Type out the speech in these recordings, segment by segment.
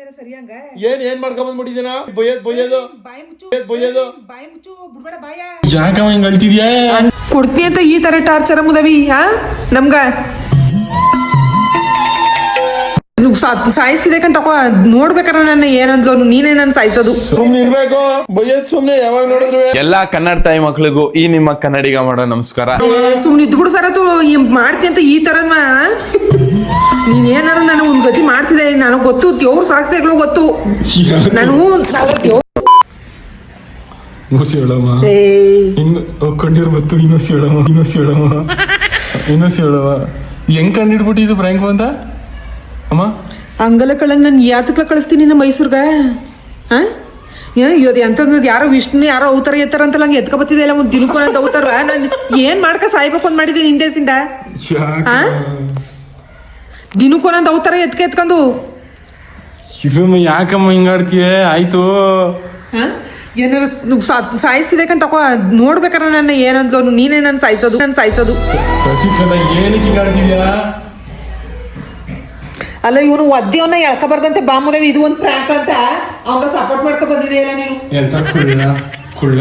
ಬಂದಿದ್ದೀರಾ ಏನ್ ಏನ್ ಮಾಡ್ಕೊಂಡ್ ಬಂದ್ಬಿಟ್ಟಿದ್ದೀನ? ಬಯ್ಯದ್ ಬಯ್ಯೋದು ಬಾಯಿ ಮುಚ್ಚು. ಬಯ್ಯದ್ ಬಾಯಿ ಮುಚ್ಚು ಬಿಡ್ಬೇಡ ಬಾಯ. ಯಾಕ ಹಿಂಗ್ ಅಳ್ತಿದ್ಯಾ? ಕೊಡ್ತೀನಿ ಅಂತ ಈ ತರ ಟಾರ್ಚರ್ ಮುದವಿ ಹಾ ನಮ್ಗ. ಸಾಯಿಸ್ತಿದೆ ಕಣ್ ತಕೋ ನೋಡ್ಬೇಕಾರ ನನ್ನ ಏನಂದ್ಲು ನೀನೇ ನಾನು ಸಾಯಿಸೋದು. ಸುಮ್ನೆ ಇರ್ಬೇಕು. ಬಯ್ಯದ್ ಸುಮ್ನೆ ಯಾವಾಗ ನೋಡಿದ್ರು ಎಲ್ಲಾ ಕನ್ನಡ ತಾಯಿ ಮಕ್ಳಿಗೂ ಈ ನಿಮ್ಮ ಕನ್ನಡಿಗ ಮಾಡೋ ನಮಸ್ಕಾರ. ಸುಮ್ನೆ ಇದ್ಬಿಡು ಸರತು ಈ ಮಾಡ್ತಿ ಅಂತ ಈ ತರ ನೀನ್ ಏನಾರು ನಾನು ಒಂದ್ ಗತಿ ಮಾಡ್ತಿದೆ ನನಗ್ ಗೊತ್ತು ದೇವ್ರ ಸಾಕ್ಷಿಗಳು ಗೊತ್ತು. ನಾನು ಇನ್ನೊಸಿ ಹೇಳಮ್ಮ. ಏ, ಇನ್ನು ಕಣ್ಣೀರ್ ಬತ್ತು ಇನ್ನೊಸಿ ಹೇಳಮ್ಮ ಇನ್ನೊಸಿ ಹೇಳಮ್ಮ. ಇನ್ನೊಸಿ ಹೇಳಮ್ಮ. ಹೆಂಗ್ ಬ್ರ್ಯಾಂಕ್ ಬಂದ? ಅಮ್ಮ? ಹಂಗಲ್ಲ ನಾನು ಯಾತಕ್ಲ ಕಳಿಸ್ತೀನಿ ನಮ್ಮ ಮೈಸೂರ್ಗ? ಹಾಂ ಇದು ಎಂತಂದ್ ಯಾರೋ ವಿಷ್ಣು ಯಾರೋ ಅವತಾರ ಎತ್ತಾರ ಅಂತ ಹಂಗೆ ಎತ್ಕ ಬತ್ತಿದೆ ಇಲ್ಲ ಒಂದು ಅಂತ ಅವತಾರ. ನಾನು ಏನ್ ಮಾಡ್ಕ ಸಾಯ್ಬೇಕು ಅಂತ ಮಾಡಿದ್ದೀನಿ ಹಿಂದೇಸಿಂದ ದಿನಕ್ಕೊಂದ್ ಅವತಾರ ಎತ್ಕ ಎತ್ಕೊಂಡು ಶಿವಮ್ಮ ಯಾಕಮ್ಮ ಹಿಂಗಾಡ್ತೀಯ? ಆಯ್ತು. ಏನಾರು ಸಾಯಿಸ್ತಿದೆ ಕಣ್ ತಕೋ. ನೋಡ್ಬೇಕಾರ ನನ್ನ ಏನಂದ್ಲು ನೀನೇ ನನ್ನ ಸಾಯಿಸೋದು ನಾನು ಸಾಯಿಸೋದು. ಶಶಿಕಲಾ ಏನಕ್ಕೆ ಅಲ್ಲ ಇವನು ಒದ್ದೆಯವನ್ನ ಎಳ್ಕಬಾರ್ದಂತೆ ಬಾಮುಲವಿ ಇದು ಒಂದು ಪ್ರಾಂಕ್ ಅಂತ. ಅವಾಗ ಸಪೋರ್ಟ್ ಮಾಡ್ಕೊ ಬಂದಿದೆಯಲ್ಲ ನೀನು. ಎಂತ ಕುಳ್ಳ ಕುಳ್ಳ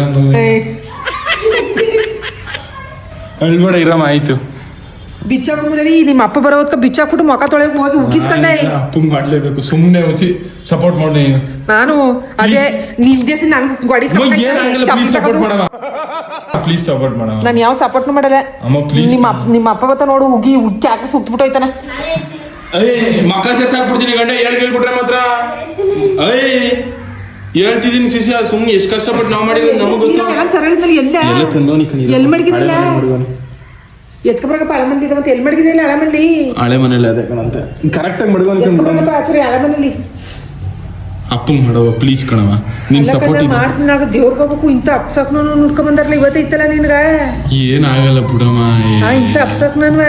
ಅಲ್ಬೇಡ ಇರಮ್ಮ ಆಯ್ತು. ಬಿಚ್ಚಾಕ್ಬಿಡಲಿ ನಿಮ್ಮ ಅಪ್ಪ ಬರೋ ಹೊತ್ಕ ಬಿಚ್ಚಾಕ್ಬಿಟ್ಟು ಮೊಕ ತೊಳೆಗೆ ಹೋಗಿ ಉಗಿಸ್ಕೊಂಡೆ. ತುಂಬ ಮಾಡ್ಲೇಬೇಕು. ಸುಮ್ನೆ ಹೊಸಿ ಸಪೋರ್ಟ್ ಮಾಡಿ ನಾನು ಅದೇ ನಿನ್ ದೇಶ ನಂಗೆ ಸಪೋರ್ಟ್ ಮಾಡವ. ಪ್ಲೀಸ್ ಸಪೋರ್ಟ್ ಮಾಡವ. ನಾನು ಯಾವ ಸಪೋರ್ಟ್ ಮಾಡಲ್ಲ. ಅಮ್ಮ ಪ್ಲೀಸ್ ನಿಮ್ಮ ಅಪ್ಪ ನಿಮ್ಮ ಅಪ್ಪ ಬತ್ತ ನೋಡು ಉಗಿ ಉಕ್ಕಿ ಹಾಕಿ ಸುತ್ತಬಿಟ್ಟು ಹೋಯ್ತಾನೆ ಅಯ್ಯ ಮಕ್ಕ ಸೇರ್ಸಾಕ್ಬಿಡ್ತೀನಿ ಗಂಡ ಹೇಳಿ ಕೇಳ್ಬಿಟ್ರೆ ಮಾತ್ರ? ಅಯ್ಯ ಹೇಳ್ತಿದ್ದೀನಿ ಶಿಷ್ಯ ಸುಮ್ನೆ ಎಷ್ಟು ಕಷ್ಟಪಟ್ಟು ನಾವು ಮಾಡಿದ್ರೆ ನಮಗೆ ಎಲ್ಲ ತಂದವನಿ ಮಡಗಿದಿಲ್ಲ ಎತ್ಕೊಬರಕಪ್ಪ ಅಳಮನ್ಲಿ ಮತ್ತೆ ಎಲ್ಲಿ ಮಡಗಿದಿಲ್ಲ ಅಳೆ ಹಳೆ ಮನೇಲಿ ಅದೇ. ಕಣಂತೆ. ಕರೆಕ್ಟ್ ಆಗಿ ಮಡಗೋ ಎತ್ಕೊಬರಕಪ್ಪ ಆಚರಿ ಅಳಮನಲ್ಲಿ ಅಪ್ಪ ಮಾಡವ ಪ್ಲೀಸ್ ಕಣವ ನಿನ್ ಸಪೋರ್ಟ್ ಇದೆ ಮಾಡ್ತೀನಿ ನಾವು ದೇವ್ರಿಗೆ ಹೋಗ್ಬೇಕು ಇಂಥ ಅಪ್ಸಕ್ನ ನೋಡ್ಕೊಂಡ್ ಬಂದಾರಲ್ಲ ಇವತ್ತೇ ಇತ್ತಲ್ಲ ನಿನ್ಗ? ಏನಾಗಲ್ಲ ಬಿಡಮ್ಮ ಇಂಥ ಅಪ್ಸಕ್ನನ್ವ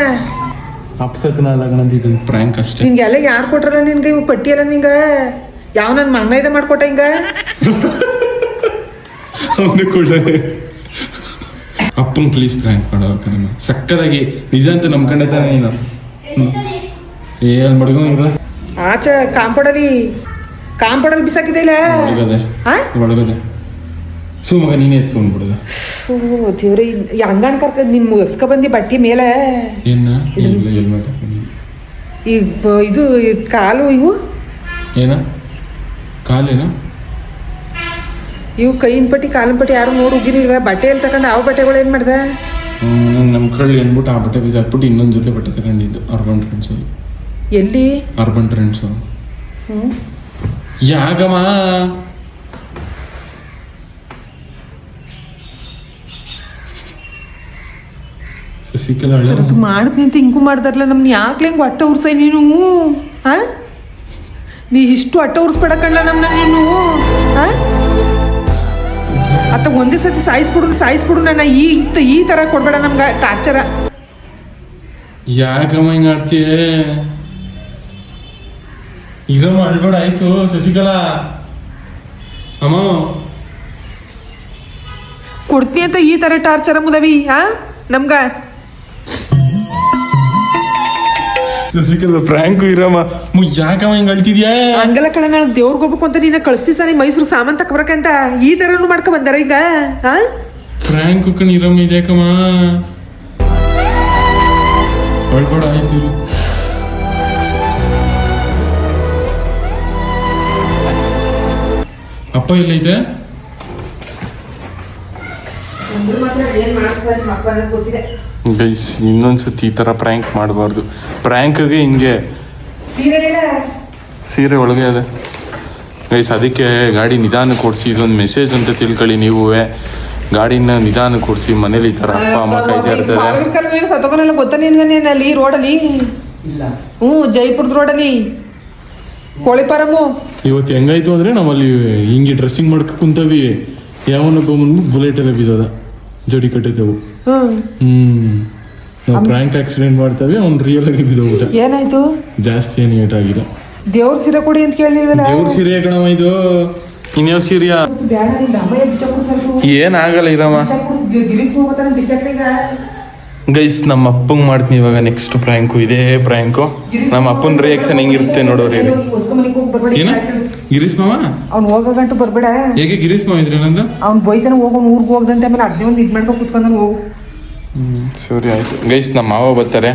ಅಪ್ಸಕ್ನಲ್ಲ ಕಣಂತ ಇದೊಂದು ಪ್ರ್ಯಾಂಕ್ ಅಷ್ಟೇ. ನಿಂಗೆಲ್ಲ ಯಾರು ಕೊಟ್ರಲ್ಲ ನಿನ್ಗೆ ಇವ್ ಪಟ್ಟಿ ಅಲ್ಲ ನಿಂಗ? ಯಾವ ನನ್ನ ಮಗನ ಇದೆ ಮಾಡ್ಕೊಟ್ಟ ಹಿಂಗ? ಅವನೇ ಕೊಳ್ಳನೆ ಅಪ್ಪಂಗ್ ಪ್ಲೀಸ್ ಪ್ರ್ಯಾಂಕ್ ಮಾಡೋಕೆ ಕಣಮ್ಮ ಸಕ್ಕದಾಗಿ ನಿಜ ಅಂತ ನಂಬ್ಕೊಂಡೆ ತಾನೆ ನೀನು. ಏ ಅಲ್ಲಿ ಇಲ್ಲ ಆಚೆ ಕಾಂಪೌಂಡಲ್ಲಿ ಕಾಂಪೌಂಡಲ್ಲಿ ಬಿಸಾಕಿದೆ ಇಲ್ಲ? ಒಳಗದೆ? ಒಳಗದೆ ಸುಮಗ ನೀನೇ ಎತ್ಕೊಂಡ್ಬಿಡದ ಓ ದೇವ್ರೆ ಹಂಗಣ್ ಕರ್ಕ ನಿನ್ ಮುಸ್ಕ ಬಂದಿ ಬಟ್ಟಿ ಮೇಲೆ. ಏನ? ಇಲ್ಲ ಎಲ್ಲಿ ಈಗ ಇದು ಕಾಲು ಇವು? ಏನ? ಕಾಲೇನ? ಇವು ಕೈಯಿನ ಪಟ್ಟಿ ಕಾಲಿನ ಪಟ್ಟಿ ಯಾರು ನೋಡಿ ಉಗಿರಿಲ್ವ ಬಟ್ಟೆ ಎಲ್ಲಿ ತಗೊಂಡು ಯಾವ ಬಟ್ಟೆಗಳು ಏನು ಮಾಡ್ದೆ? ನಮ್ಮ ಕಳ್ಳಿ ಅಂದ್ಬಿಟ್ಟು ಆ ಬಟ್ಟೆ ಬೀಸ್ ಹಾಕ್ಬಿಟ್ಟು ಇನ್ನೊಂದು ಜೊತೆ ಬಟ್ಟೆ ತಗೊಂಡಿದ್ದು ಅರ್ಬನ್ ಟ್ರೆಂಡ್ಸ್ ಎಲ್ಲಿ? ಅರ್ಬನ್ ಟ್ರೆಂಡ್ಸ್ ಹ್ಮ್. ಯಾಕಮ್ಮ ಶಶಿಕಲಾ ಅದು ಮಾಡಿದ್ನಿ ಅಂತ ಹಿಂಗೂ ಮಾಡ್ದಾರಲ್ಲ ನಮ್ನ ಯಾಕೆ ಹಿಂಗ್ ಹೊಟ್ಟೆ ಉರ್ಸೈ ನೀನು? ಹಾ ನೀ ಇಷ್ಟು ಹೊಟ್ಟೆ ಉರ್ಸ್ಬೇಡ ಕಣ್ಣ ನಮ್ಮನ್ನ ನೀನು? ಹಾ ಅತ್ತ ಒಂದೇ ಸತಿ ಸಾಯಿಸ್ಬಿಡು ಸಾಯಿಸ್ಬಿಡು ನನ್ನ ಈ ಈ ತರ ಕೊಡ್ಬೇಡ ನಮ್ಗೆ ಟಾರ್ಚರ ಯಾಕಮ್ಮ ಹಿಂಗ್ ಆಡ್ತೀಯ? ಇರಮ್ಮ ಅಳ್ಬೇಡ ಆಯ್ತು ಶಶಿಕಲಾ. ಅಮ್ಮ. ಕೊಡ್ತೀನಿ ಅಂತ ಈ ತರ ಟಾರ್ಚರ ಮುದವಿ ಹಾ ನಮ್ಗ. ಶಶಿಕಲಾ ಫ್ರಾಂಕು ಇರಮ್ಮ. ಮು ಯಾಕಮ್ಮ ಹಿಂಗ ಅಳ್ತಿದ್ಯಾ? ಹಂಗಲ್ಲ ಕಣ ನಾನು ದೇವ್ರಿಗೆ ಹೋಗ್ಬೇಕು ಅಂತ ನೀನ ಕಳಿಸ್ತಿ ಸರಿ ಮೈಸೂರಿಗೆ ಸಾಮಾನ್ ತಕೊಬರಕಂತ ಈ ತರನು ಮಾಡ್ಕೊ ಬಂದಾರ ಈಗ ಹಾ ಫ್ರ್ಯಾಂಕು ಕಣ ಇರಮ್ಮ ಇದ್ಯಾಕಮ್ಮ? ಅಳ್ಬೇಡ ಆಯ್ತು. ಮಾಡ್ತಾರೆ ಅಪ್ಪ ಎಲ್ಲೈತೆ ಗೊತ್ತಿದೆ. ಗೈಸ್ ಇನ್ನೊಂದ್ಸತಿ ಈ ಥರ ಪ್ರ್ಯಾಂಕ್ ಮಾಡಬಾರ್ದು. ಪ್ರ್ಯಾಂಕ್ಗೆ ಹಿಂಗೆ ಸೀರೆ ಸೀರೆ ಒಳಗೆ ಅದೇ. ಗೈಸ್ ಅದಕ್ಕೆ ಗಾಡಿ ನಿಧಾನ ಕೊಡಿಸಿ ಇದೊಂದು ಮೆಸೇಜ್ ಅಂತ ತಿಳ್ಕೊಳ್ಳಿ ನೀವು ಗಾಡಿನ ನಿಧಾನ ಕೊಡಿಸಿ ಮನೇಲಿ ಈ ಥರ ಅಪ್ಪ ಅಮ್ಮ ಕಾಯ್ತಾ ಇರ್ತಾರೆ ಸತ್ತೋಗನೆಲ್ಲ ಗೊತ್ತಾ ನಿನ್ಗೆ ಅಲ್ಲಿ ರೋಡಲ್ಲಿ ಹ್ಞೂ ಜೈಪುರದ ರೋಡಲ್ಲಿ ಕೋಳಿಪಾರಮ್ಮು ಇವತ್ತು ಹೆಂಗಾಯ್ತು ಅಂದ್ರೆ ನಾವಲ್ಲಿ ಹಿಂಗೆ ಡ್ರೆಸ್ಸಿಂಗ್ ಮಾಡ್ಕೊ ಕುಂತವಿ. ಯಾವನೊಬ್ಬ ಬಂದು ಬುಲೆಟ್ ಎಲ್ಲ ಬಿದ್ದದ ಜಡಿ ಕಟ್ಟಿದ್ದೆವು. ಹ್ಮ್. ನಾವು ಪ್ರ್ಯಾಂಕ್ ಆಕ್ಸಿಡೆಂಟ್ ಮಾಡ್ತೇವೆ ಅವ್ನು ರಿಯಲ್ ಆಗಿ ಬಿದ್ದೋಗ್ಬಿಟ್ಟ. ಏನಾಯ್ತು? ಜಾಸ್ತಿ ಏನು ಏಟ್ ಆಗಿಲ್ಲ. ದೇವ್ರ ಸೀರೆ ಕೊಡಿ ಅಂತ ಕೇಳಿಲ್ವಲ್ಲ ದೇವ್ರ ಸೀರೆ ಕಣವ ಇದು. ಇನ್ಯಾವ ಸೀರೆಯಾ ಏನಾಗಲ್ಲ ಇರಮ್ಮ. ಗೈಸ್ ನಮ್ಮ ಅಪ್ಪಂಗೆ ಮಾಡ್ತೀನಿ ಇವಾಗ ನೆಕ್ಸ್ಟ್ ಪ್ರ್ಯಾಂಕು ಇದೇ ಪ್ರ್ಯಾಂಕು ನಮ್ಮ ಅಪ್ಪನ ರಿಯಾಕ್ಷನ್ ಹೆಂಗಿರುತ್ತೆ ನೋಡೋರಿ ಏನು? ಗಿರೀಶ್ ಮಾವ? ಅವ್ನು ಹೋಗೋ ಗಂಟು ಬರ್ಬೇಡ. ಹೇಗೆ ಗಿರೀಶ್ ಮಾವ ಇದ್ರೆ ನಂದು? ಅವ್ನು ಬೈತಾನೆ ಹೋಗೋನು ಊರಿಗೆ ಹೋಗ್ದಂತೆ ಆಮೇಲೆ ಅದೇ ಒಂದು ಇದು ಮಾಡ್ಕೊಂಡು ಕುತ್ಕೊಂಡು ಹೋಗು. ಸರಿ ಆಯ್ತು. ಗೈಸ್ ನಮ್ಮ ಮಾವ ಬರ್ತಾರೆ.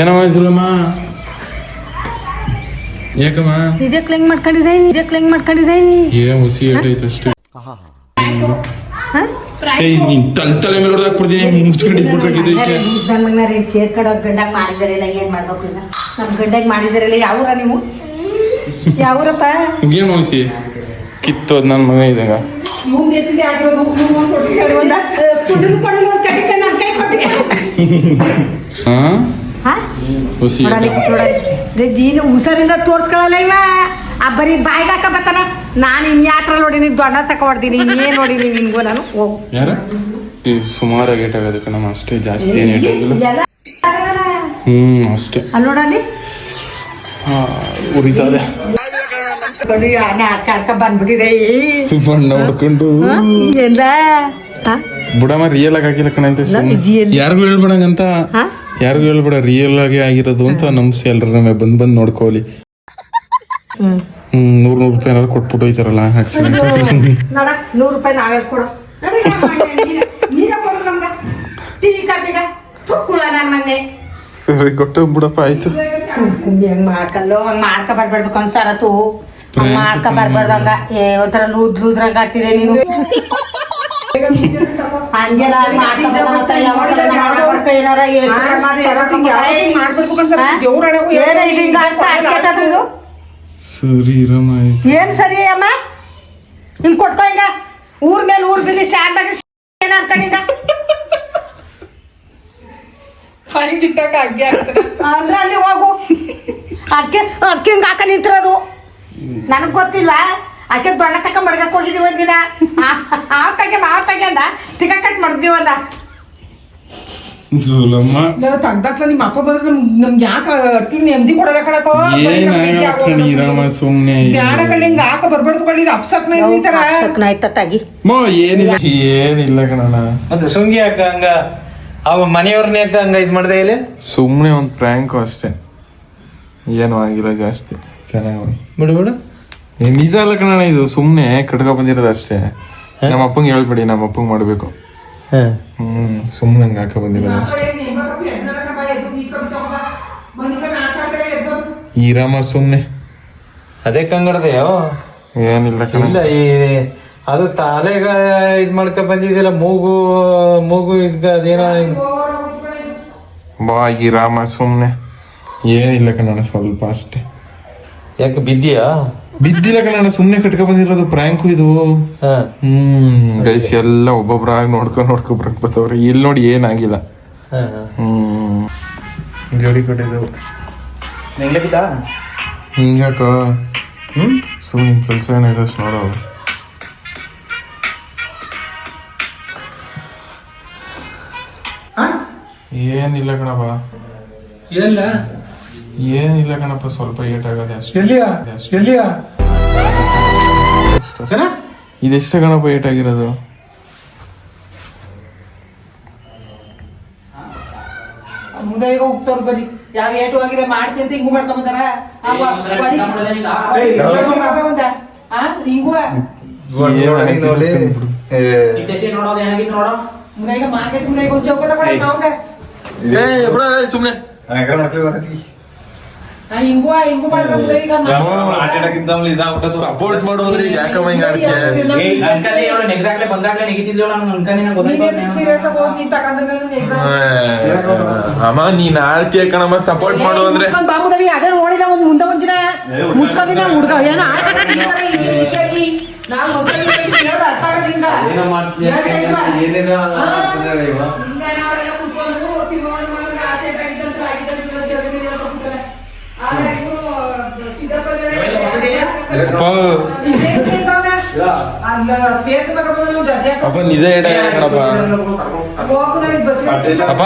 ಏನಮ್ಮ ಹೆಸರಮ್ಮ ಯಾಕಮ್ಮ ನಿಜ ಕ್ಲಿಂಗ್ ಮಾಡ್ಕೊಂಡಿದೆ ನಿಜ ಕ್ಲಿಂಗ್ ಮಾಡ್ಕೊಂಡಿದೆ ಏ ಹುಸಿ ಏಟೈತೆ ಅಷ್ಟೇ. ಏಯ್ ನೀನ್ ತಲೆ ತಲೆ ಮೇಲೆ ಹೊಡೆದಾಕ್ ಬಿಡ್ತೀನಿ ಮುಚ್ಕೊಂಡು ಇದ್ಬಿಟ್ರೆ ನನ್ನ ಮಗನ ಸೇರ್ಕಡೆ ಗಂಡಾಗ ಮಾಡಿದಾರಲ್ಲ ಏನ್ ಮಾಡ್ಬೇಕು ಈಗ? ನಮ್ ಗಂಡಾಗ ಮಾಡಿದಾರಲ್ಲ ಯಾವ್ರ ನೀವು? ಯಾವ್ರಪ್ಪ? ಏನ್ ಹುಸಿ ಕಿತ್ತೋದ್ ನನ್ನ ಮಗ ಇದಾಗ ಇವ್ನು ಕೊಟ್ಟಿದ್ದಾರೆ ಒಂದ ಕುದುರು ಕೊಡಲು ಒಂದ್ ಕಡಿತ ನನ್ ಕೈ ಕೊಟ್ಟು. ಹಾ? ಹಾ? ಹುಸಿ ನೋಡಲಿ ನೋಡಲಿ. ನೀನು ಹುಷಾರಿಂದ ತೋರ್ಸ್ಕೊಳಲ್ಲ ಇವ? ಆ ಬರೀ ಬಾಯ್ಗಾಕ ಬತ್ತಾನ? ಬರ್ತಾನ ನಾನು ಇನ್ಯಾತ್ರ ನೋಡಿ ನೀನು ದೊಡ್ಡ ತಕ ಹೊಡ್ತೀನಿ ಇನ್ನೇನ್ ನೋಡಿನಿ ನಿನ್ಗೂ ನಾನು? ಹೋಗು ಸುಮಾರು ಸುಮಾರಾಗಿ ಏಟಾಗದೆ ಕಣಮ್ಮ ಅಷ್ಟೇ ಜಾಸ್ತಿ ಏನು ಏಟಾಗಿಲ್ಲ ಅಷ್ಟೇ. ಅಲ್ಲಿ ನೋಡಲಿ ಹಾ, ಉರಿತಾದೆ. ನೋಡಿ ಆನೆ ಆಡ್ಕ ಆಡ್ಕ ಬಂದ್ಬಿಟ್ಟಿದೆ. ಬಣ್ಣ ಹೊಡ್ಕೊಂಡು ಎಲ್ಲ ಹಾ? ಬುಡಮ್ಮ ರಿಯಲ್ ಆಗಿ ಆಗಿಲ್ಲ ಕಣ ಅಂತ. ಯಾರಿಗೂ ಹೇಳ್ಬೇಡಂಗಂತ? ಯಾರಿಗೂ ಹೇಳ್ಬೇಡ ರಿಯಲ್ ಆಗಿ ಆಗಿರೋದು ಅಂತ ನಮ್ಸಿ ಎಲ್ರ ನಮಗೆ ಬಂದ್ ಬಂದ್ ಹ್ಮ್. ನೂರ್ ನೂರ್ ರೂಪಾಯಿ ಏನಾದ್ರು ಕೊಟ್ಬಿಟ್ಟು ಹೋಯ್ತಾರಲ್ಲ ಆಕ್ಸಿಡೆಂಟ್ ನೋಡ ನೂರು ರೂಪಾಯಿ ನಾವೇ ಕೊಡು. ನೋಡಿ ನೀರ ಕೊಡು ನಮ್ಗ. ಟೀ ಕಾಪಿಗ ತುಕ್ಕುಳ ನನ್ನ ಮನೆ ಸರಿ ಕೊಟ್ಟು ಬಿಡಪ್ಪ ಆಯ್ತು. ಹೆಂಗ್ ಮಾಡ್ಕಲ್ಲೋ ಹಂಗ್ ಮಾಡ್ಕ ಬರ್ಬಾರ್ದು ಕನ್ಸಾರ ತೂ. ಹಂಗ್ ಮಾಡ್ಕ ಬರ್ಬಾರ್ದು ಹಂಗ. ಏ ಒಂಥರ ಲೂದ್ ಲೂದ್ರಂಗ ಆಡ್ತಿದೆ ನೀನು. ಹಂಗೆಲ್ಲ ಬರ್ಕ ಏನಾರ ಸರಿ ಇರಮ್ಮ ಆಯ್ತು. ಏನ್ ಸರಿ ಅಮ್ಮ? ಹಿಂಗ್ ಕೊಟ್ಕೋ ಹಿಂಗ. ಊರ್ ಮೇಲೆ ಊರ್ ಬಿಲ್ಲಿ ಸ್ಯಾಂಡ್ ಬಾಗಿ ಏನ್ ಅನ್ಕೊಂಡಿಂಗ ಹಂಗೆ? ಆಗ್ತದೆ. ಅಂದ್ರೆ ಅಲ್ಲಿ ಹೋಗು. ಅದಕ್ಕೆ ಅದಕ್ಕೆ ಹಿಂಗೆ ಹಾಕ ನಿಂತಿರೋದು. ನನಗೆ ಗೊತ್ತಿಲ್ವಾ? ಆಕೆ ದೊಡ್ಡ ತಕ್ಕ ಮಡ್ಗಕ್ ಹೋಗಿದೀವಿ ಒಂದಿನ. ಆ ತಗೆ ಮಾವ ತಗೆ ಅಂದ. ತಿಕ್ಕ ಕಟ್ ಮಾಡ್ತೀವಿ ಅಂದ ಜೋಲಮ್ಮ. ನಾವು ತಗ್ದಾಕ್ಲ ನಿಮ್ಮ ಅಪ್ಪ ಬಂದ್ರೆ ನಮ್ ನಮ್ಗೆ ಯಾಕೆ ಅಟ್ಲಿ ನೆಮ್ಮದಿ ಕೊಡಲ್ಲ ಕಣಪ್ಪ? ಏನ್ ಇರಮ್ಮ ಸುಮ್ನೆ ಗಾಡ ಕಡೆ ಹಿಂಗ ಹಾಕ ಬರ್ಬಾರ್ದು ಕಡೆ ಇದು ಅಪ್ಸಕ್ನ ಈ ಥರ. ಆಯ್ತ ತಗಿ. ಮೋ ಏನಿಲ್ಲ. ಏನಿಲ್ಲ ಕಣಣ್ಣ. ಅದು ಸುಂಗಿ ಯಾಕ ಹಂಗ? ಅವ ಮನೆಯವ್ರನ್ನೇ ಯಾಕ ಹಂಗ ಇದು ಮಾಡಿದೆ ಇಲ್ಲಿ? ಸುಮ್ಮನೆ ಒಂದ್ ಪ್ರ್ಯಾಂಕು ಅಷ್ಟೇ. ಏನು ಆಗಿಲ್ಲ ಜಾಸ್ತಿ. ಚೆನ್ನಾಗಿ ಬಿಡು ಬಿಡು. ನಿಜ ಅಲ್ಲ ಕಣಣ್ಣ ಇದು. ಸುಮ್ನೆ ಕಟ್ಕೊ ಬಂದಿರೋದು ಅಷ್ಟೇ. ನಮ್ಮ ಅಪ್ಪಂಗೆ ಹೇಳ್ಬೇಡಿ ನಮ್ಮ ಅಪ್ಪಂಗೆ ಮಾಡ್ಬೇಕು. ಹ್ಮ್ ಸುಮ್ನೆ ಹಂಗ ಹಾಕ ಬಂದಿಲ್ಲ ಅಷ್ಟೇ. ಈರಮ್ಮ ಸುಮ್ಮನೆ ಅದೇ ಕಂಗಡ್ದೆಯೋ ಏನಿಲ್ಲ ಕಣ. ಇಲ್ಲ ಈ ಅದು ತಲೆಗ ಇದ್ ಮಾಡ್ಕ ಬಂದಿದ್ದಿಲ್ಲ ಮೂಗು ಮೂಗು ಇದ್ಕ ಅದೇನೋ ಬಾ ಈ ರಾಮ ಸುಮ್ಮನೆ ಏನಿಲ್ಲ ಕಣ ಸ್ವಲ್ಪ ಅಷ್ಟೇ. ಯಾಕೆ ಬಿದ್ದಿಯಾ? ಬಿದ್ದಿಲ್ಲ ಕಣ ಸುಮ್ನೆ ಕಟ್ಕೊ ಬಂದಿರೋದು ಪ್ರ್ಯಾಂಕು ಇದು. ಹ್ಮ್ ಗೈಸ್ ಎಲ್ಲ ಒಬ್ಬೊಬ್ರಾಗಿ ನೋಡ್ಕೊಂಡ್ ನೋಡ್ಕೊಂಡ್ ಬರಕ್ ಬರ್ತಾವ್ರಿ. ಇಲ್ಲಿ ನೋಡಿ ಏನಾಗಿಲ್ಲ. ಹ್ಮ್ ಹಾ. ಹ್ಮ್. ಜೋಡಿ ಕಡೆದು ಹಿಂಗಾಕ ಹ್ಮ್? ಸುಮ್ಮನೆ ಕೆಲಸ ಏನಿದೆ ಅಷ್ಟು ನೋಡೋ. ಏನಿಲ್ಲ ಕಣಪ್ಪ. ಎಲ್ಲ ಏನಿಲ್ಲ ಕಣಪ್ಪ ಸ್ವಲ್ಪ ಏಟ್ ಆಗದೆ ಎಲ್ಲಿಯ? ಎಲ್ಲಿಯ? ಇದೆಷ್ಟೇ ಕಣಪ್ಪ ಏಟ್ ಆಗಿರೋದು? ಮುದೈಗ ಹೋಗ್ತಾರ ಬನ್ನಿ. ಯಾವ ಏಟು ಆಗಿದೆ ಮಾಡ್ತೀನಿ ಅಂತ ಹಿಂಗು ಮಾಡ್ಕೊಂಬಂದಾರ ಹಿಂಗುವ ಮಾರ್ಕೆಟ್ ಕೊಡ ನಾವ್ಗೆ ಹಿಂಗು ಸಪೋರ್ಟ್ ಮಾಡೋದ್ರೆ ಯಾಕಮ್ಮ ಹಿಂಗ ಸೀರಿಯಸ್ ಆಗಿ ಹೋಗಿ ತಗೊಂಡ್ರೆ ಅಮ್ಮ ನೀನ್ ಆಡ್ತೀಯ ಕಣಮ್ಮ ಸಪೋರ್ಟ್ ಮಾಡು ಅಂದ್ರೆ ಬಾಬುದವಿ ಅದೇ ನೋಡಿದ ಒಂದ್ ಮುಂದೆ ಒಂದಿನ ಮುಚ್ಕೊಂಡಿನ ಹುಡುಗ. ಏನ ನಾನು ಅಪ್ಪ. ನಿಜ ಹೇಳಪ್ಪ ಅಪ್ಪ.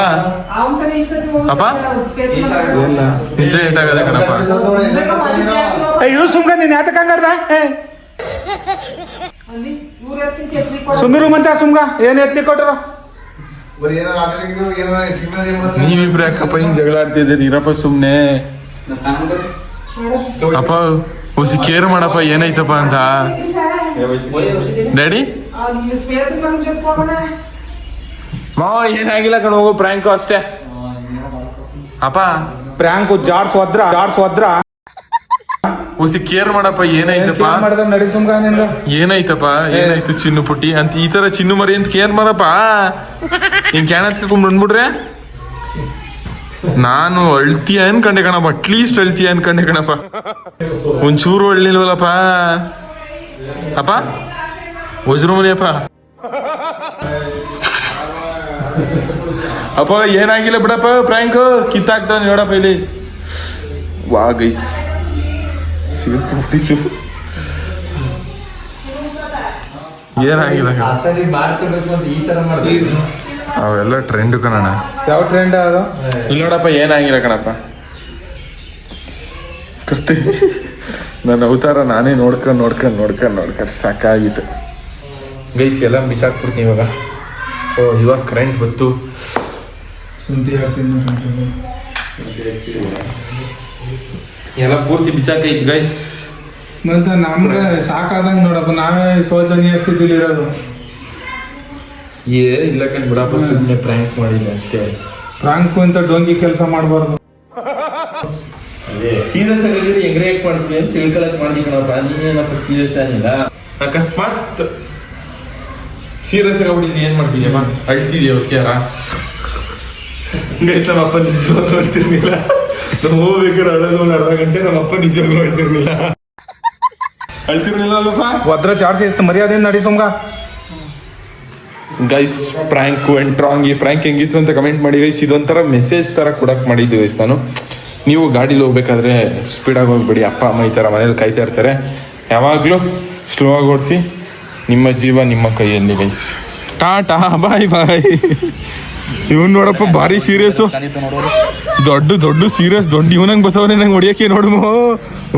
ಅಪ್ಪ. ನಿಜ ಏಟಾಗದೆ ಕಣಪ್ಪ. ಇದು ಸುಮ್ಕ ನೀನ್ ಯಾತಕ ಹಂಗಾಡ್ದ ಸುಮ್ಮಿರು ಮಂತ ಸುಮ್ಗ ಏನ್ ಎತ್ಲಿ ಕೊಟ್ರು? ನೀವಿಬ್ರು ಯಾಕಪ್ಪ ಹಿಂಗ್ ಜಗಳ ಆಡ್ತಿದ್ದೀರಿ? ಇರಪ್ಪ ಸುಮ್ನೆ. ಅಪ್ಪ ಹೊಸಿ ಕೇರ್ ಮಾಡಪ್ಪ ಏನಾಯ್ತಪ್ಪ ಅಂತ? ಡ್ಯಾಡಿ ಮಾವ ಏನಾಗಿಲ್ಲ ಕಣ ಹೋಗು ಪ್ರ್ಯಾಂಕು ಅಷ್ಟೇ. ಅಪ್ಪ? ಪ್ರ್ಯಾಂಕು ಜಾಡ್ಸ್ ಒದ್ರ ಜಾಡ್ಸ್ ಒದ್ರ ಹುಸಿ ಕೇರ್ ಮಾಡಪ್ಪ ಏನಾಯ್ತಪ್ಪ? ಏನಾಯ್ತಪ್ಪ ಏನಾಯ್ತು ಚಿನ್ನು ಪುಟ್ಟಿ? ಅಂತ ಈ ತರ ಚಿನ್ನು ಮರಿ ಅಂತ ಕೇರ್ ಮಾಡಪ್ಪ? ಹಿಂಗ್ ಕ್ಯಾನ್ ಹತ್ಕೊಂಡ್ ಬಂದ್ಬಿಟ್ರೆ? ನಾನು ಅಳ್ತೀಯ ಅನ್ಕಂಡೆ ಕಣಪ್ಪ? ಅಟ್ಲೀಸ್ಟ್ ಅಳ್ತೀಯ ಅನ್ಕಂಡೆ ಕಣಪ್ಪ? ಒಂಚೂರು ಅಳ್ಳಿಲ್ವಲ್ಲಪ್ಪ? ಅಪ್ಪ? ವಜ್ರಮುನಿ ಅಪ್ಪ? ಏನಾಗಿಲ್ಲ ಬಿಡಪ್ಪ ಪ್ರ್ಯಾಂಕ್ ಕಿತ್ತಾಕ್ತಾನೆ ನೋಡಪ್ಪ ಇಲ್ಲಿ. ವಾ ಗೈಸ್ ಸಿಗು ಏನಾಗಿಲ್ಲ ಅವೆಲ್ಲ ಟ್ರೆಂಡ್ ಕಣ ಯಾವ ಟ್ರೆಂಡ್ ಅದು? ಇಲ್ಲಿ ನೋಡಪ್ಪ ಏನಾಗಿಲ್ಲ ಕಣಪ್ಪ. ಕೃತಿ ನನ್ನ ಅವತಾರ ನಾನೇ ನೋಡ್ಕೊಂಡು ನೋಡ್ಕೊಂಡು ನೋಡ್ಕೊಂಡು ನೋಡ್ಕೊಂಡು ಸಾಕಾಗಿತ್ತು. ಗೈಸ್ ಎಲ್ಲ ಬಿಸಾಕ್ಬಿಡ್ತೀನಿ ಇವಾಗ. ಓ ಇವಾಗ ಕರೆಂಟ್ ಬಂತು. ಎಲ್ಲ ಪೂರ್ತಿ ಬಿಚಾಕೈತಿ ಗೈಸ್. ಮತ್ತೆ ನಮ್ಗೆ ಸಾಕಾದಂಗೆ ನೋಡಪ್ಪ ನಾವೇ ಶೋಚನೀಯ ಸ್ಥಿತಿಲಿ ಇರೋದು ಇಲ್ಲ ಕಣ್ ಬಿಡಪ್ಪ ಸುಮ್ಮನೆ ಪ್ರ್ಯಾಂಕ್ ಮಾಡಿಲ್ಲ ಅಷ್ಟೇ. ಪ್ರ್ಯಾಂಕು ಅಂತ ಡೊಂಗಿ ಕೆಲಸ ಮಾಡಬಾರ್ದು. ಸೀರಿಯಸ್ ಆಗಿದ್ರೆ ಹೆಂಗ್ ರಿಯಾಕ್ಟ್ ಮಾಡ್ತೀನಿ ಅಂತ ತಿಳ್ಕೊಳಕ್ ಮಾಡಿ ಕಣಪ್ಪ ನೀನೇನಪ್ಪ ಸೀರಿಯಸ್ ಆಗಿಲ್ಲ? ಅಕಸ್ಮಾತ್ ಸೀರಿಯಸ್ ಆಗಿಬಿಟ್ಟಿದ್ರೆ ಏನ್ ಮಾಡ್ತೀಯಪ್ಪ ಅಳ್ತಿದ್ಯಾ ಹೊಸ್ಯಾರ ಗೈಸ್ ನಮ್ಮಪ್ಪ ಅಪ್ಪ ನಿಜವಾಗ್ಲೂ ಅಳ್ತಿರ್ಲಿಲ್ಲ. ನಾವು ಹೋಗ್ಬೇಕಾದ್ರೆ ಅಳೋದು ಒಂದು ಅರ್ಧ ಗಂಟೆ ನಮ್ಮ ಅಪ್ಪ ನಿಜವಾಗ್ಲೂ ಅಳ್ತಿರ್ಲಿಲ್ಲ. ಅಳ್ತಿರ್ಲಿಲ್ಲ ಅಲ್ಲಪ್ಪ? ಒದ್ರ ಚಾರ್ಜ್ ಎಷ್ಟು ಮರ್ಯಾದೆ ನಡಿ ಸುಮ್ಗ? ಗೈಸ್ ಪ್ರ್ಯಾಂಕ್ ಅಂಡ್ ಟ್ರಾಂಗ್ ಈ ಪ್ರ್ಯಾಂಕ್ ಹೆಂಗಿತ್ತು ಅಂತ ಕಮೆಂಟ್ ಮಾಡಿ ಗೈಸ್ ಇದೊಂಥರ ಮೆಸೇಜ್ ತರ ಕೊಡಕ್ ಮಾಡಿದ್ದು ಗೈಸ್ ನಾನು. ನೀವು ಗಾಡೀಲಿ ಹೋಗ್ಬೇಕಾದ್ರೆ ಸ್ಪೀಡಾಗಿ ಹೋಗ್ಬೇಡಿ ಅಪ್ಪ ಅಮ್ಮ ಈ ಥರ ಮನೇಲಿ ಕಾಯ್ತಾ ಇರ್ತಾರೆ. ಯಾವಾಗಲೂ ಸ್ಲೋ ಆಗಿ ಓಡಿಸಿ ನಿಮ್ಮ ಜೀವ ನಿಮ್ಮ ಕೈಯಲ್ಲಿ ಗೈಸ್ ಟಾಟಾ ಬಾಯ್ ಬಾಯ್ ಇವನ್ ನೋಡಪ್ಪ ಭಾರಿ ಸೀರಿಯಸ್ ದೊಡ್ಡ ದೊಡ್ಡ ಸೀರಿಯಸ್ ದೊಡ್ಡ ಇವನಂಗೆ ಬರ್ತಾವ್ರೆ ನಂಗೆ ಹೊಡಿಯಕ್ಕೆ ನೋಡು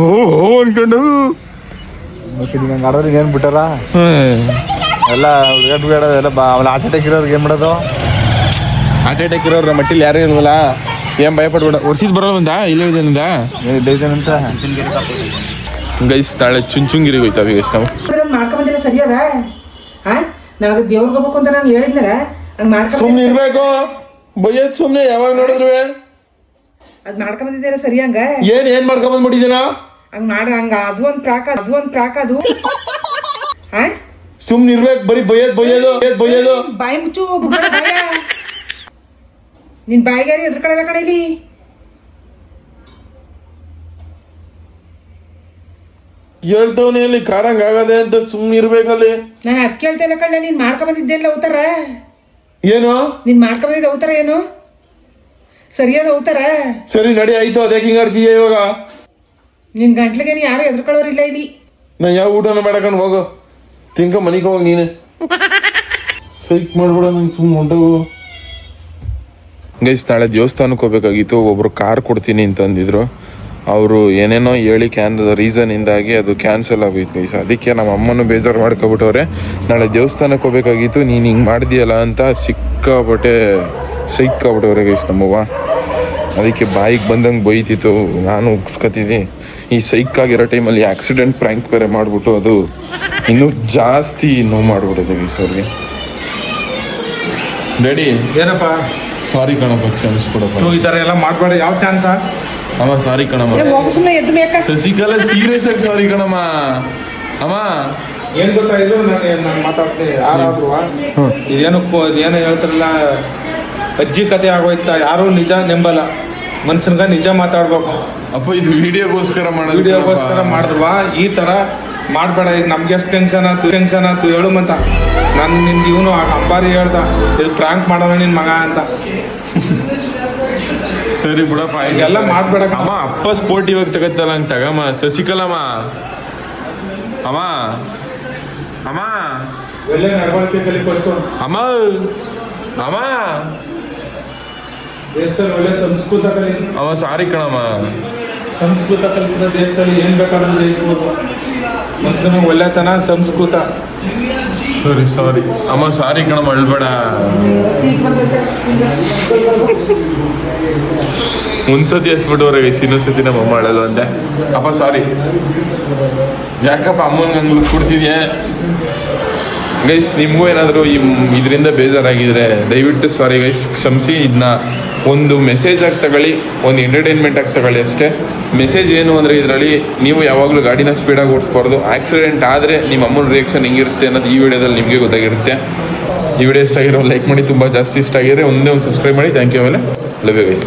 ಓ ಓ ಅನ್ಕೊಂಡು. ಮತ್ತೆ ನಂಗೆ ಆಡೋರಿಗೆ ಏನು ಬಿಟ್ಟಾರ. ಎಲ್ಲ ಹುಡುಗಾಟ ಬೇಡ ಎಲ್ಲ ಬಾ ಆಮೇಲೆ ಆಟ ಅಟ್ಯಾಕ್ ಇರೋರ್ಗೆ ಏನು ಮಾಡೋದು? ಹಾರ್ಟ್ ಅಟ್ಯಾಕ್ ಇರೋರ ಮಟ್ಟಿಲ್ ಯಾರು ಇಲ್ವಲ್ಲ ಏನು ಭಯ ಪಡ್ಬೇಡ ಒರ್ಸಿದ್ ಬರಲ್ಲ ಒಂದ ಇಲ್ಲೇ ಇದೆನಿಂದ ಏನು ಇದ್ದೈತೇನಂತ ಗೈಸ್ ನಾಳೆ ಚುಂಚುಂಗಿರಿಗೆ ಹೋಯ್ತಾವೆ ಗೈಸ್ ನಾವು. ಮಾಡ್ಕೊಂಬಂದಿಲ್ಲ ಸರಿಯಾದ ಅದ? ಹಾ ನನಗೆ ದೇವ್ರಿಗೆ ಹೋಗ್ಬೇಕು ಅಂತ ನಾನು ಹೇಳಿದ್ನರ ಹಂಗ್ ಮಾಡ್ಕೊಂಡ್ ಇರಬೇಕು ಇರ್ಬೇಕು. ಸುಮ್ಮನೆ ಸುಮ್ನೆ ಯಾವಾಗ ನೋಡಿದ್ರು ಅದು ಮಾಡ್ಕೊಂಬಂದಿದ್ದೀರ ಸರಿ ಹಂಗ? ಏನ್ ಏನ್ ಮಾಡ್ಕೊಂಬಂದ್ಬಿಟ್ಟಿದ್ದೀನ ಹಂಗೆ ಹಂಗ್ ಮಾಡ ಹಂಗ. ಅದು ಒಂದು ಪ್ರಾಕ ಅದು ಒಂದು ಪ್ರಾಕ ಅದು. ಹಾ ಸುಮ್ನೆ ಇರ್ಬೇಕು ಬರೀ ಬೈಯದ್ ಬೈಯೋದು ಬೈಯದ್ ಬೈಯೋದು. ಬಾಯಿ ಮುಚ್ಚು ಬಿಡ್ಬೇಡ ಬಾಯ. ನಿನ್ ಬಾಯಿಗಾರಿ ಎದ್ರಕಡೆ ಕಡೆ ಇಲ್ಲಿ. ಹೇಳ್ತವನೇ ಇಲ್ಲಿ ಕಾರಂಗ್ ಆಗದೆ ಅಂತ ಸುಮ್ನೆ ಇರ್ಬೇಕಲ್ಲಿ. ನಾನು ಅದ್ ಕೇಳ್ತಾ ಇಲ್ಲ ಕಳ್ಳ ನೀನ್ ಮಾಡ್ಕೊಂಬಂದಿದ್ದೇನಲ್ಲ ಅವತಾರ ಏನು? ನೀನ್ ಮಾಡ್ಕೊಂಬಂದಿದ್ದ ಅವತಾರ ಏನು? ಸರಿಯಾದ ಅವತಾರ ಸರಿ ನಡಿ ಆಯ್ತು ಅದಕ್ಕೆ ಹಿಂಗ್ ಆಡ್ತೀಯ ಇವಾಗ. ನಿನ್ ಗಂಟ್ಲಿಗೆ ನೀ ಯಾರು ಎದ್ರಕೊಳ್ಳೋರಿಲ್ಲ ಇಲ್ಲಿ. ನಾ ಯಾವ ಊಟನ ಮಾಡಕೊಂಡು ಹೋಗು. ತಿನ್ಕ ಮನಿಗೆ ಹೋಗಿ ನೀನು. ಸೈಕ್ ಮಾಡ್ಬೇಡ ನಂಗೆ ಸುಮ್ಮನೆ ಹೊಂಟವು ಗೈಸ್ ನಾಳೆ ದೇವಸ್ಥಾನಕ್ಕೆ ಹೋಗ್ಬೇಕಾಗಿತ್ತು. ಒಬ್ರು ಕಾರ್ ಕೊಡ್ತೀನಿ ಅಂತಂದಿದ್ರು ಅವರು ಏನೇನೋ ಹೇಳಿ ಕ್ಯಾನ್ ರೀಸನಿಂದಾಗಿ ಅದು ಕ್ಯಾನ್ಸಲ್ ಆಗೋಯ್ತು ಗೈಸ್. ಅದಕ್ಕೆ ನಮ್ಮ ಅಮ್ಮನೂ ಬೇಜಾರು ಮಾಡ್ಕೊಬಿಟ್ಟವ್ರೆ. ನಾಳೆ ದೇವಸ್ಥಾನಕ್ಕೆ ಹೋಗ್ಬೇಕಾಗಿತ್ತು. ನೀನು ಹಿಂಗೆ ಮಾಡಿದ್ಯಲ್ಲ ಅಂತ ಸಿಕ್ಕಾಬಟ್ಟೆ ಸಿಕ್ಕಾಬಿಟ್ಟವ್ರೆ ಗೈಸ್ ನಮ್ಮವ್ವ. ಅದಕ್ಕೆ ಬಾಯಿಗೆ ಬಂದಂಗೆ ಬೈತಿತ್ತು. ನಾನು ಉಗ್ಸ್ಕೊತಿದ್ದೆ. ಈ ಸೈಕ್ ಆಗಿರೋ ಟೈಮಲ್ಲಿ ಆಕ್ಸಿಡೆಂಟ್ ಪ್ರ್ಯಾಂಕ್ ಬೇರೆ ಮಾಡಿಬಿಟ್ಟು ಅದು ಇನ್ನೂ ಜಾಸ್ತಿ ನೋವು ಈಗ ಸಾರಿ ಡ್ಯಾಡಿ ಏನಪ್ಪ? ಸಾರಿ ಕಣಪ್ಪ ಚಾನ್ಸ್ ಕೊಡಪ್ಪ ಈ ಥರ ಎಲ್ಲ ಮಾಡಬೇಡ. ಯಾವ ಚಾನ್ಸ ಅಮ್ಮ ಸಾರಿ ಕಣಮ್ಮ. ಶಶಿಕಲ ಸೀರಿಯಸ್ ಆಗಿ ಸಾರಿ ಕಣಮ್ಮ. ಅಮ್ಮ. ಏನ್ ಗೊತ್ತಾ ಇದು ನಾನು ನಾನು ಮಾತಾಡ್ತೀನಿ. ಯಾರಾದ್ರು ಇದೇನು ಏನೋ ಇದೇನು ಹೇಳ್ತಾರಲ್ಲ? ಅಜ್ಜಿ ಕತೆ ಆಗೋಯ್ತಾ? ಯಾರು ನಿಜ ನೆಂಬಲ್ಲ. ಮನ್ಸನ್ಗ ನಿಜ ಮಾತಾಡ್ಬೇಕು. ಅಪ್ಪ ಇದು ವಿಡಿಯೋಗೋಸ್ಕರ ಮಾಡೋದು ವಿಡಿಯೋಗೋಸ್ಕರ ಮಾಡಿದ್ವಾ ಈ ತರ ಮಾಡ್ಬೇಡ. ಈಗ ನಮ್ಗೆ ಎಷ್ಟು ಟೆನ್ಷನ್ ಆಯ್ತು ಟೆನ್ಷನ್ ಆಯ್ತು ಹೇಳು ಮತ್ತ. ನಾನು ನಿನ್ಗೆ ಇವನು ಅಂಬಾರಿ ಹೇಳ್ದ ಇದು ಪ್ರಾಂಕ್ ಮಾಡೋಣ ನಿನ್ ಮಗ ಅಂತ. ಸರಿ ಬಿಡಪ್ಪ ಈಗೆಲ್ಲ ಮಾಡ್ಬೇಡ. ಅಮ್ಮ ಅಪ್ಪ ಸ್ಪೋರ್ಟ್ ಇವಾಗ ತಗತ್ತಲ್ಲ ಹಂಗೆ ತಗಮ್ಮ ಶಶಿಕಲಮ್ಮ ಅಮ್ಮ. ಅಮ್ಮ. ಒಳ್ಳೆ ನಡವಳಿಕೆ ಕಲಿ ಅಮ್ಮ. ಅಮ್ಮ. ದೇಶದಲ್ಲಿ ಒಳ್ಳೆ ಸಂಸ್ಕೃತ ಕಲಿ. ಅವ ಸಾರಿ ಕಣಮ್ಮ. ಸಂಸ್ಕೃತ ಕಲಿತ ದೇಶದಲ್ಲಿ ಏನು ಬೇಕಾದ್ರೂ ಜಯಿಸ್ಬೋದು. ಮನುಷ್ಯನ ಒಳ್ಳೆತನ ಸಂಸ್ಕೃತ. ಸಾರಿ ಸಾರಿ. ಅಮ್ಮ ಸಾರಿ ಕಣಮ್ಮ ಅಳ್ಬೇಡ ಒಂದ್ಸತಿ ಹತ್ಬಿಟ್ಟವ್ರೆ ಗೈಸ್ ಇನ್ನೊಂದ್ಸತಿ ನಮ್ಮ ಅಮ್ಮ ಅಳಲ್ಲ ಅಂದೆ. ಅಪ್ಪ ಸಾರಿ. ಯಾಕಪ್ಪ ಅಮ್ಮನ ಹಂಗೆ ಕೊಡ್ತಿದ್ಯಾ? ಗೈಸ್ ನಿಮಗೂ ಏನಾದರೂ ಈ ಇದರಿಂದ ಬೇಜಾರಾಗಿದ್ರೆ ದಯವಿಟ್ಟು ಸಾರಿ ಗೈಸ್ ಕ್ಷಮಿಸಿ. ಇದನ್ನ ಒಂದು ಮೆಸೇಜ್ ಆಗಿ ತಗೊಳ್ಳಿ, ಒಂದು ಎಂಟರ್ಟೈನ್ಮೆಂಟ್ ಆಗಿ ತಗೊಳ್ಳಿ ಅಷ್ಟೇ. ಮೆಸೇಜ್ ಏನು ಅಂದರೆ ಇದರಲ್ಲಿ ನೀವು ಯಾವಾಗಲೂ ಗಾಡಿನ ಸ್ಪೀಡಾಗಿ ಓಡಿಸ್ಬಾರ್ದು. ಆಕ್ಸಿಡೆಂಟ್ ಆದರೆ ನಿಮ್ಮ ಅಮ್ಮನ ರಿಯಾಕ್ಷನ್ ಹೆಂಗಿರುತ್ತೆ ಅನ್ನೋದು ಈ ವಿಡಿಯೋದಲ್ಲಿ ನಿಮಗೆ ಗೊತ್ತಾಗಿರುತ್ತೆ. ಈ ವಿಡಿಯೋ ಇಷ್ಟ ಆಗಿರೋ ಲೈಕ್ ಮಾಡಿ, ತುಂಬ ಜಾಸ್ತಿ ಇಷ್ಟ ಆಗಿದ್ರೆ ಒಂದೇ ಒಂದು ಸಬ್ಸ್ಕ್ರೈಬ್ ಮಾಡಿ. ಥ್ಯಾಂಕ್ ಯು ಆಮೇಲೆ. Love you guys